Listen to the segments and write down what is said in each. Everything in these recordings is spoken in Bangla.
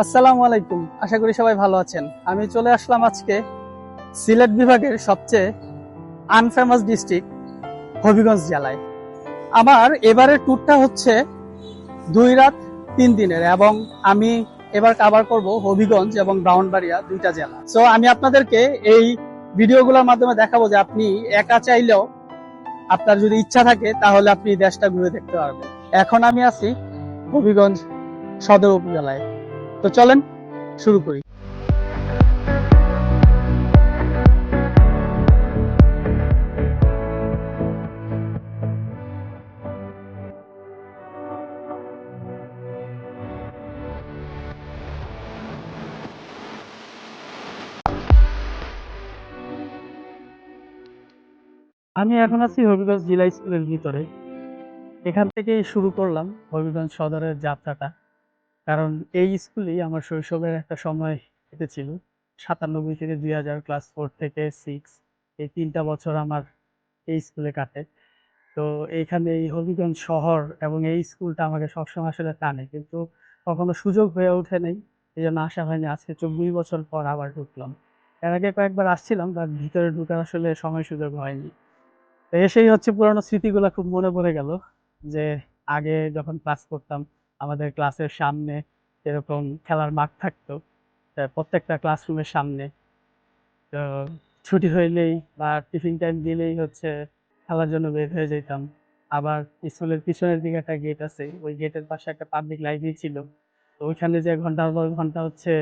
আসসালামু আলাইকুম। আশা করি সবাই ভালো আছেন। আমি চলে আসলাম আজকে সিলেট বিভাগের সবচেয়ে আনফেমাস ডিস্ট্রিক্ট হবিগঞ্জ জেলায়। আমার এবারের ট্যুরটা হচ্ছে দুই রাত তিন দিনের এবং আমি এবার কাভার করব হবিগঞ্জ এবং ব্রাউনবাড়িয়া দুইটা জেলা। সো আমি আপনাদেরকে এই ভিডিওগুলোর মাধ্যমে দেখাবো যে আপনি একা চাইলেও আপনার যদি ইচ্ছা থাকে, তাহলে আপনি দেশটা ঘুরে দেখতে পারবেন। এখন আমি আছি হবিগঞ্জ সদর উপজেলায়। তো চলেন শুরু করি। আমি এখন আছি হবিগঞ্জ জেলা স্কুলের ভিতরে। এখান থেকেই শুরু করলাম হবিগঞ্জ সদরের যাত্রাটা। কারণ এই স্কুলেই আমার শৈশবের একটা সময় কেটেছিল। সাতানব্বই থেকে দুই হাজার ক্লাস ফোর থেকে সিক্স এই তিনটা বছর আমার এই স্কুলে কাটে। তো এইখানে এই হবিগঞ্জ শহর এবং এই স্কুলটা আমাকে সবসময় আসলে টানে কিন্তু কখনো সুযোগ হয়ে ওঠে নাই। এই জন্য আশা হয়নি আজকে চব্বিশ বছর পর আবার ঢুকলাম। এর আগে কয়েকবার আসছিলাম তার ভিতরে ঢুকার আসলে সময় সুযোগ হয়নি। তো এসেই হচ্ছে পুরানো স্মৃতিগুলো খুব মনে পড়ে গেল যে আগে যখন ক্লাস করতাম আমাদের ক্লাসের সামনে এরকম খেলার মাঠ থাকতো প্রত্যেকটা ক্লাসরুমের সামনে। তো ছুটি হইলেই বা টিফিন টাইম দিলেই হচ্ছে খেলার জন্য বের হয়ে যেতাম। আবার স্কুলের পিছনের দিকে একটা গেট আছে, ওই গেটের পাশে একটা পাবলিক লাইব্রেরি ছিল। তো ওইখানে যে ঘণ্টার পর ঘণ্টা হচ্ছে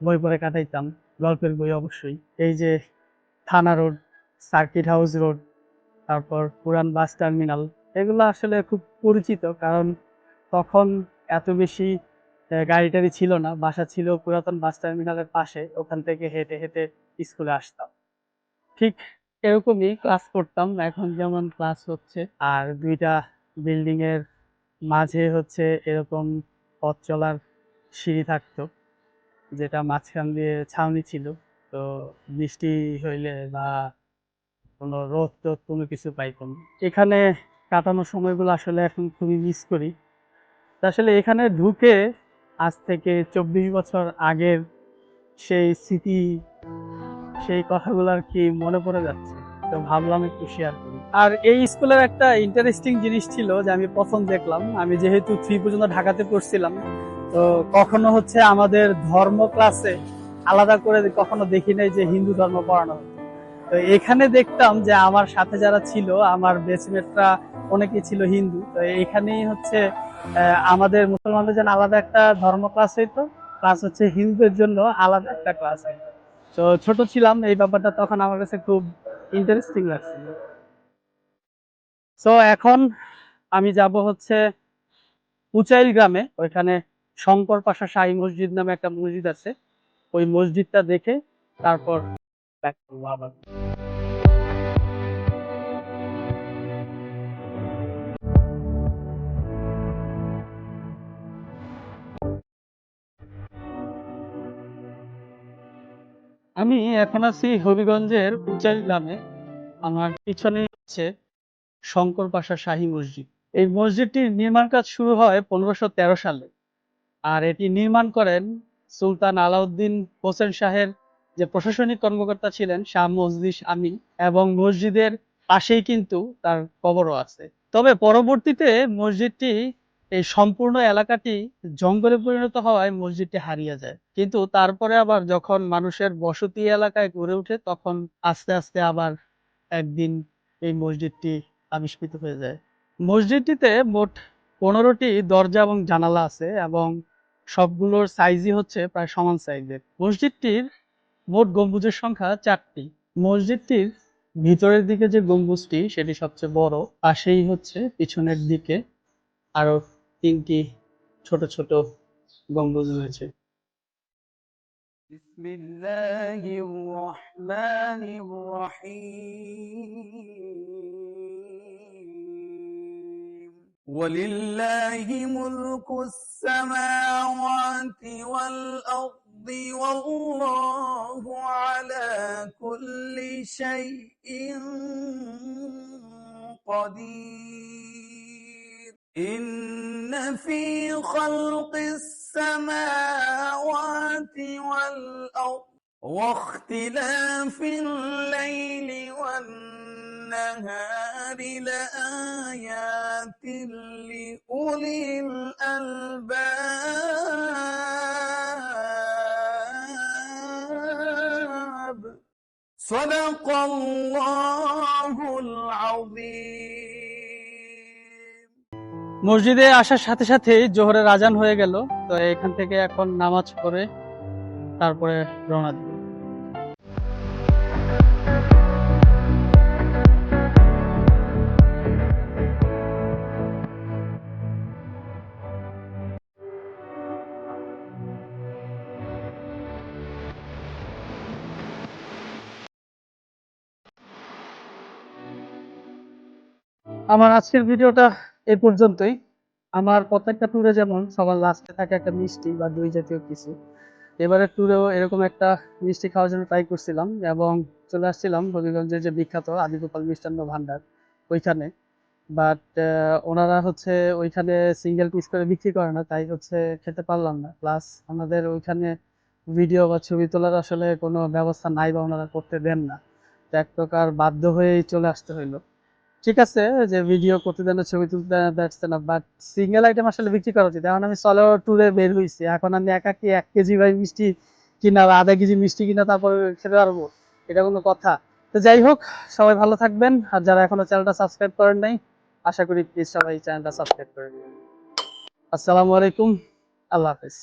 বই পড়ে কাটাইতাম, গল্পের বই অবশ্যই। এই যে থানা রোড সার্কিট হাউস রোড তারপর পুরান বাস টার্মিনাল এগুলো আসলে খুব পরিচিত কারণ তখন এত বেশি গাড়ি টাড়ি ছিল না, বাসা ছিল পুরাতন বাস টার্মিনালের পাশে, ওখান থেকে হেঁটে হেঁটে স্কুলে আসতাম। ঠিক এরকমই ক্লাস করতাম, এখন যেমন ক্লাস হচ্ছে। আর দুইটা বিল্ডিং এর মাঝে হচ্ছে এরকম পথ চলার সিঁড়ি থাকতো, যেটা মাঝখান দিয়ে ছাউনি ছিল। তো বৃষ্টি হইলে বা কোনো রোদ টোদ কোনো কিছু পাইতাম। এখানে কাটানোর সময়গুলো আসলে এখন খুবই মিস করি। আসলে এখানে ঢুকে আজ থেকে চব্বিশ বছর আগের সেই স্মৃতি, সেই কথাগুলো আর কি মনে পড়ে যাচ্ছে। তো ভাবলাম একটু শেয়ার আর এই স্কুলের একটা ইন্টারেস্টিং জিনিস ছিল যে আমি প্রথম দেখলাম। আমি যেহেতু থ্রি পর্যন্ত ঢাকাতে পড়ছিলাম, তো কখনো হচ্ছে আমাদের ধর্ম ক্লাসে আলাদা করে কখনো দেখি নাই যে হিন্দু ধর্ম পড়ানো হতো। তো এখানে দেখতাম যে আমার সাথে যারা ছিল, আমার বেচমেটরা অনেকেই ছিল হিন্দু। তো এখানেই হচ্ছে আমাদের মুসলমানদের জন্য আলাদা একটা ধর্ম ক্লাস হইতো প্লাস হচ্ছে হিন্দুদের জন্য আলাদা একটা ক্লাস তো ছোট ছিলাম, এই ব্যাপারটা তখন আমার কাছে খুব ইন্টারেস্টিং লাগছিল। তো এখন আমি যাব হচ্ছে উচাইল গ্রামে। ওইখানে শঙ্কর পাশা শাহী মসজিদ নামে একটা মসজিদ আছে। ওই মসজিদটা দেখে তারপর back করব আবার। আমি এখন আছি হবিগঞ্জের উচাইল গ্রামে। আমার পিছনে হচ্ছে শঙ্কর পাশা শাহী মসজিদ। এই মসজিদটির নির্মাণ কাজ শুরু হয় পনেরোশো সালে। আর এটি নির্মাণ করেন সুলতান আলাউদ্দিন হোসেন শাহের যে প্রশাসনিক কর্মকর্তা ছিলেন শাহ মসজিদ আমি এবং মসজিদের পাশেই কিন্তু তার কবরও আছে। তবে পরবর্তীতে মসজিদটি এই সম্পূর্ণ এলাকাটি জঙ্গলে পরিণত হওয়ায় মসজিদটি হারিয়ে যায়। কিন্তু তারপরে আবার যখন মানুষের বসতি এলাকায় গড়ে ওঠে, তখন আস্তে আস্তে আবার একদিন এই মসজিদটি আবিষ্কৃত হয়ে যায়। মসজিদটিতে মোট পনেরোটি দরজা এবং জানালা আছে এবং সবগুলোর সাইজই হচ্ছে প্রায় সমান সাইজের। মসজিদটির মোট গম্বুজের সংখ্যা চারটি। মসজিদটির ভিতরের দিকে যে গম্বুজটি, সেটি সবচেয়ে বড়, পাশেই হচ্ছে পিছনের দিকে আরও তিনটি ছোট ছোট গম্বুজ রয়েছে بسم الله الرحمن الرحيم ولله ملك السماوات والأرض والله على كل شيء قدير إن في خلق السماوات واختلاف الليل والنهار لآيات لأولي الألباب صدق الله العظيم মসজিদে আসার সাথে সাথে জোহরের আজান হয়ে গেল। তো এখান থেকে এখন নামাজ পড়ে তারপরে রওনা দিব। আমার আজকের ভিডিওটা এ পর্যন্তই। আমার প্রত্যেকটা ট্যুরে যেমন সবার লাস্টে থাকে একটা মিষ্টি বা দই জাতীয় কিছু। এবারের ট্যুরেও এরকম একটা মিষ্টি খাওয়ার জন্য ট্রাই করছিলাম এবং চলে আসছিলাম হবিগঞ্জের যে বিখ্যাত আদিগোপাল মিষ্টান্ন ভান্ডার ওইখানে। বাট ওনারা হচ্ছে ওইখানে সিঙ্গেল পিস করে বিক্রি করে না, তাই হচ্ছে খেতে পারলাম না। প্লাস আমাদের ওইখানে ভিডিও বা ছবি তোলার আসলে কোনো ব্যবস্থা নাই বা ওনারা করতে দেন না। এক প্রকার বাধ্য হয়েই চলে আসতে হইল। ঠিক আছে, যে ভিডিও করতে দেন, ছবি তুলতে দেখছে না বাট সিঙ্গেল আইটেম আসলে বিক্রি করা উচিত। এখন আমি সলো ট্যুরে বের হয়েছি এখন আমি একা কি এক কেজি ভাই মিষ্টি কিনা বা আধা কেজি মিষ্টি কিনা তারপরে খেতে পারব? এটা কোনো কথা। তো যাই হোক, সবাই ভালো থাকবেন, আর যারা এখনও চ্যানেলটা সাবস্ক্রাইব করেন নাই, আশা করি প্লিজ সবাই চ্যানেলটা সাবস্ক্রাইব করে নেবেন। আসসালামু আলাইকুম, আল্লাহ হাফিজ।